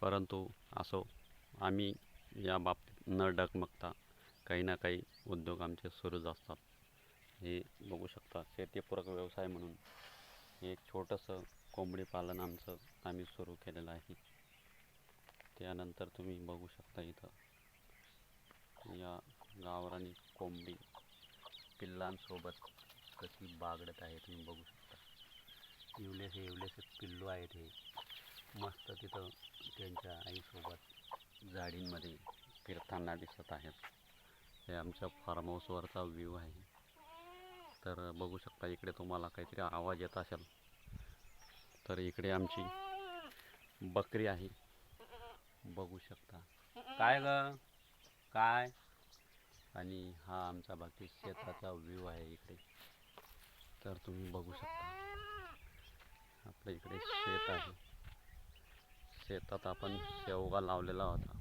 परंतु असो आम्ही या बाबतीत न डगमगता काही ना काही उद्योग आमचे सुरूच असतात. हे बघू शकता शेतीपूरक व्यवसाय म्हणून एक छोटंसं कोंबडी पालन आमचं आम्ही सुरू केलेलं आहे. त्यानंतर तुम्ही बघू शकता इथं या गावरानी कोंबडी पिल्लांसोबत कशी बागडत आहे तुम्ही बघू शकता. इवलेसे इवलेसे पिल्लू आहेत हे. मस्त तिथं त्यांच्या आईसोबत झाडींमध्ये फिरताना दिसत आहेत. हे आमच्या फार्म हाऊसवरचा व्ह्यू आहे. तर बघू शकता इकडे तुम्हाला काहीतरी आवाज येत असेल. तर इकडे आमची बकरी आहे. बघू शकता. काय ग? काय? आणि हा आमचा बाकी शेताचा व्ह्यू आहे इकडे. तर तुम्ही बघू शकता. आपल्या इकडे शेत आहे. शेतात आपण शेवगा लावलेला होता.